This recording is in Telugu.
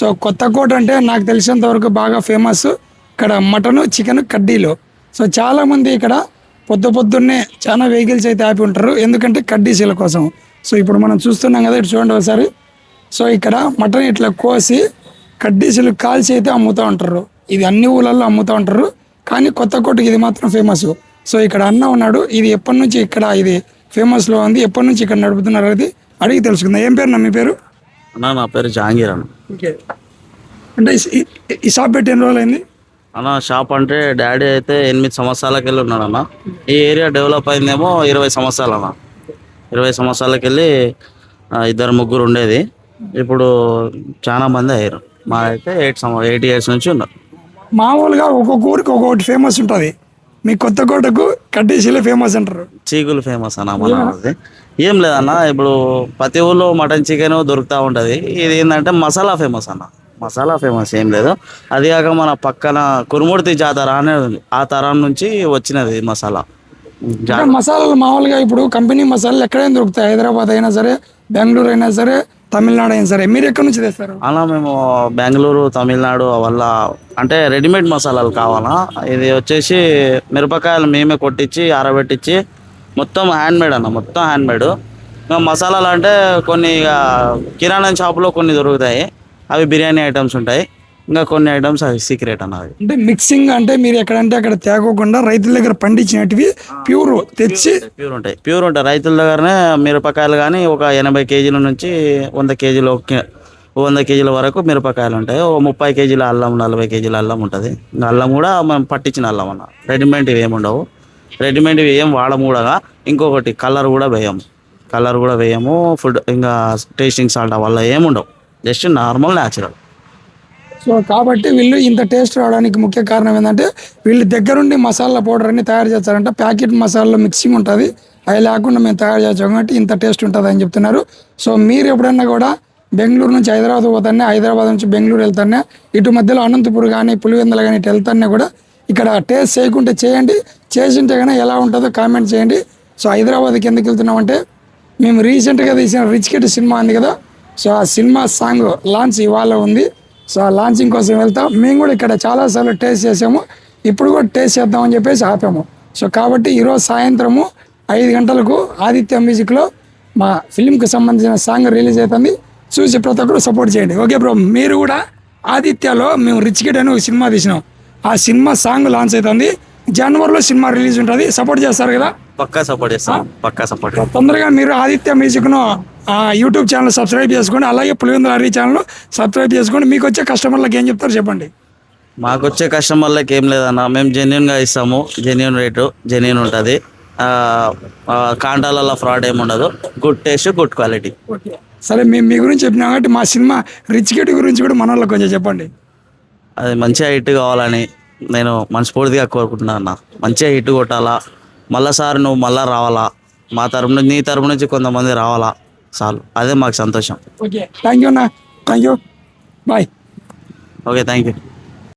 సో కొత్త కోట అంటే నాకు తెలిసినంత వరకు బాగా ఫేమస్ ఇక్కడ మటన్ చికెన్ కడ్డీలు. సో చాలామంది ఇక్కడ పొద్దు పొద్దున్నే చాలా వెహికల్స్ అయితే ఆపి ఉంటారు. ఎందుకంటే కడ్డీసీల కోసం. సో ఇప్పుడు మనం చూస్తున్నాం కదా ఇటు చూడండి ఒకసారి. సో ఇక్కడ మటన్ ఇట్లా కోసి కడ్డీసీలు కాల్చి అయితే అమ్ముతూ ఉంటారు. ఇది అన్ని ఊళ్ళల్లో అమ్ముతూ ఉంటారు. కానీ కొత్త కోటకి ఇది మాత్రం ఫేమస్ సో ఇక్కడ అన్న ఉన్నాడు ఇది ఎప్పటి నుంచి ఇక్కడ ఇది ఫేమస్లో ఉంది ఎప్పటి నుంచి ఇక్కడ నడుపుతున్నారు అది అడిగి తెలుసుకుందాం. ఏం పేరు నా మీ పేరు? అన్న నా పేరు జహాంగీర్ అన్న. ఓకే. అంటే ఈ- షాప్ పెట్టి ఎన్ని రోజులు అయింది అన్న షాప్ అంటే డాడీ అయితే ఎనిమిది సంవత్సరాలకి వెళ్ళి ఉన్నాడు అన్న. ఈ ఏరియా డెవలప్ అయిందేమో ఇరవై సంవత్సరాలు అన్న. ఇరవై సంవత్సరాలకి వెళ్ళి ఇద్దరు ముగ్గురు ఉండేది. ఇప్పుడు చాలా మంది అయ్యారు. మా అయితే ఎయిట్ ఎయిట్ ఇయర్స్ నుంచి ఉన్నారు. మామూలుగా ఒక్కొక్క ఊరికి ఒక్కొక్కటి ఫేమస్ ఉంటుంది. మీ కొత్త కోటకు కడ్డీసీలే ఫేమస్ అంటారు. చీకులు ఫేమస్ అన్న మన ఏం లేదన్న ఇప్పుడు ప్రతి ఊళ్ళో మటన్ చికెన్ దొరుకుతూ ఉంటుంది. ఇది ఏంటంటే మసాలా ఫేమస్ అన్న. మసాలా ఫేమస్ ఏం లేదు. అది కాక మన పక్కన కురుమూర్తి జాతర అనేది ఉంది. ఆ తరం నుంచి వచ్చినది ఈ మసాలా. అంటే మసాలాలు మామూలుగా ఇప్పుడు కంపెనీ మసాలాలు ఎక్కడైనా దొరుకుతాయి. హైదరాబాద్ అయినా సరే బెంగళూరు అయినా సరే తమిళనాడు అయినా సరే? మీరు ఎక్కడి నుంచి తెస్తారు? అలా మేము బెంగళూరు తమిళనాడు వల్ల అంటే రెడీమేడ్ మసాలాలు కావాలా? ఇది వచ్చేసి మిరపకాయలు మేమే కొట్టించి ఆరబెట్టించి మొత్తం హ్యాండ్మేడ్ అన్న మొత్తం హ్యాండ్మేడ్. మసాలాలు అంటే కొన్ని ఇక కిరాణా షాపులో కొన్ని దొరుకుతాయి. అవి బిర్యానీ ఐటమ్స్ ఉంటాయి. ఇంకా కొన్ని ఐటమ్స్ అవి సీక్రెట్ అన్నది. అంటే మిక్సింగ్ అంటే మీరు ఎక్కడంటే అక్కడ తేకోకుండా రైతుల దగ్గర పండించినటివి ప్యూర్ తెచ్చి ప్యూర్ ఉంటాయి. ప్యూర్ ఉంటాయి. రైతుల దగ్గరనే మిరపకాయలు కానీ ఒక ఎనభై కేజీల నుంచి వంద కేజీలు వంద కేజీల వరకు మిరపకాయలు ఉంటాయి. ఓ ముప్పై కేజీల అల్లం నలభై కేజీల అల్లం ఉంటుంది. ఇంకా అల్లం కూడా మనం పట్టించిన అల్లం అన్న. రెడీమేడ్ ఇవి ఉండవు. రెడీమేడ్ ఏం వాడము కూడా ఇంకొకటి కలర్ కూడా వేయము కలర్ కూడా వేయము. ఫుడ్ ఇంకా టేస్టింగ్ సాల్ట్ వల్ల ఏమి ఉండవు. జస్ట్ నార్మల్ న్యాచురల్ సో కాబట్టి వీళ్ళు ఇంత టేస్ట్ రావడానికి ముఖ్య కారణం ఏంటంటే వీళ్ళు దగ్గరుండి మసాలా పౌడర్ అన్ని తయారు చేస్తారంట. ప్యాకెట్ మసాలాలో మిక్సింగ్ ఉంటుంది. అవి లేకుండా మేము తయారు చేస్తాం కాబట్టి ఇంత టేస్ట్ ఉంటుంది అని చెప్తున్నారు. సో మీరు ఎప్పుడన్నా కూడా బెంగళూరు నుంచి హైదరాబాద్ పోతానే హైదరాబాద్ నుంచి బెంగళూరు వెళ్తానే ఇటు మధ్యలో అనంతపూర్ కానీ పులివెందులు కానీ ఇటు వెళ్తానే కూడా ఇక్కడ టేస్ట్ చేయకుంటే చేయండి. చేసింటే కానీ ఎలా ఉంటుందో కామెంట్ చేయండి. సో హైదరాబాద్కి ఎందుకు వెళ్తున్నామంటే మేము రీసెంట్గా తీసిన రిచ్ కిడ్ సినిమా ఉంది కదా. సో ఆ సినిమా సాంగ్ లాంచ్ ఇవాళ ఉంది. సో ఆ లాంచింగ్ కోసం వెళ్తాం. మేము కూడా ఇక్కడ చాలాసార్లు టేస్ట్ చేసాము. ఇప్పుడు కూడా టేస్ట్ చేద్దామని చెప్పేసి ఆపాము. సో కాబట్టి ఈరోజు సాయంత్రము ఐదు గంటలకు ఆదిత్య మ్యూజిక్లో మా ఫిలింకి సంబంధించిన సాంగ్ రిలీజ్ అవుతుంది. చూసి ప్రతి ఒక్కరు సపోర్ట్ చేయండి. ఓకే బ్రో మీరు కూడా ఆదిత్యలో మేము రిచ్ కిడ్ అని ఒక సినిమా తీసినాం. ఆ సినిమా సాంగ్ లాంచ్ అవుతుంది. జనవరిలో సినిమా రిలీజ్ ఉంటుంది. సపోర్ట్ చేస్తారు కదా? పక్కా సపోర్ట్ చేస్తాం. పక్కా సపోర్ట్ తొందరగా మీరు ఆదిత్య మ్యూజిక్ను యూట్యూబ్ ఛానల్ సబ్స్క్రైబ్ చేసుకోండి. అలాగే పులివెందుల హరి ఛానల్ సబ్స్క్రైబ్ చేసుకోండి. మీకు వచ్చే కస్టమర్లకు ఏం చెప్తారు చెప్పండి? మాకు వచ్చే కస్టమర్లకి ఏం లేదన్న మేము జెన్యున్గా ఇస్తాము. జెన్యున్ రేటు జెన్యున్ ఉంటుంది. కాంటాలలో ఫ్రాడ్ ఏమి ఉండదు. గుడ్ టేస్ట్ గుడ్ క్వాలిటీ సరే మేము మీ గురించి చెప్పినాం కాబట్టి మా సినిమా రిచ్ కిడ్ గురించి కూడా మన వాళ్ళకి కొంచెం చెప్పండి. అది మంచిగా హిట్ కావాలని నేను మనస్ఫూర్తిగా కోరుకుంటున్నాను అన్న. మంచిగా హిట్ కొట్టాలా? మళ్ళా సార్ నువ్వు మళ్ళా రావాలా? మా తరపు నుంచి నీ తరపు నుంచి కొంతమంది రావాలా? చాలు. అదే మాకు సంతోషం. ఓకే. థ్యాంక్ యూ అన్న. Thank you bye okay thank you